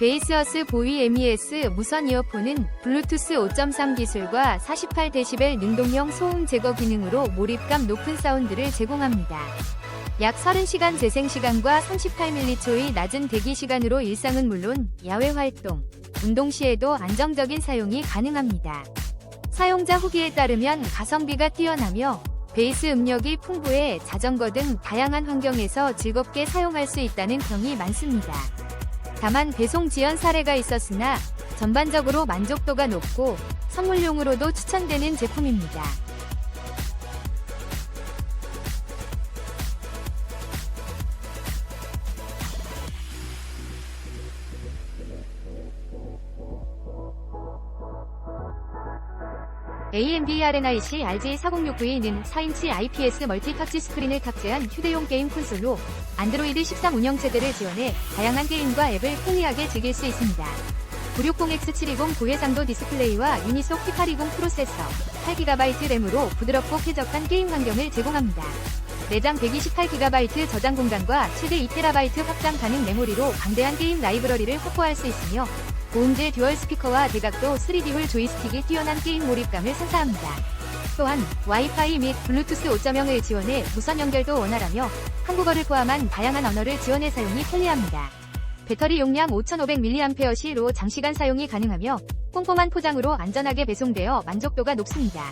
베이스어스 보이 MES 무선 이어폰은 블루투스 5.3 기술과 48dB 능동형 소음 제거 기능으로 몰입감 높은 사운드를 제공합니다. 약 30시간 재생 시간과 38mH의 낮은 대기 시간으로 일상은 물론 야외 활동, 운동 시에도 안정적인 사용이 가능합니다. 사용자 후기에 따르면 가성비가 뛰어나며 베이스 음력이 풍부해 자전거 등 다양한 환경에서 즐겁게 사용할 수 있다는 평이 많습니다. 다만 배송 지연 사례가 있었으나 전반적으로 만족도가 높고 선물용으로도 추천되는 제품입니다. AMD RNIC RJ4069는 4인치 IPS 멀티 터치 스크린을 탑재한 휴대용 게임 콘솔로 안드로이드 13 운영 체제를 지원해 다양한 게임과 앱을 편리하게 즐길 수 있습니다. 960X720 고해상도 디스플레이와 유니속 P820 프로세서, 8GB 램으로 부드럽고 쾌적한 게임 환경을 제공합니다. 내장 128GB 저장 공간과 최대 2TB 확장 가능 메모리로 방대한 게임 라이브러리를 확보할 수 있으며 고음질 듀얼 스피커와 대각도 3D홀 조이스틱이 뛰어난 게임 몰입감을 선사합니다. 또한 와이파이 및 블루투스 5.0을 지원해 무선 연결도 원활하며 한국어를 포함한 다양한 언어를 지원해 사용이 편리합니다. 배터리 용량 5500mAh로 장시간 사용이 가능하며 꼼꼼한 포장으로 안전하게 배송되어 만족도가 높습니다.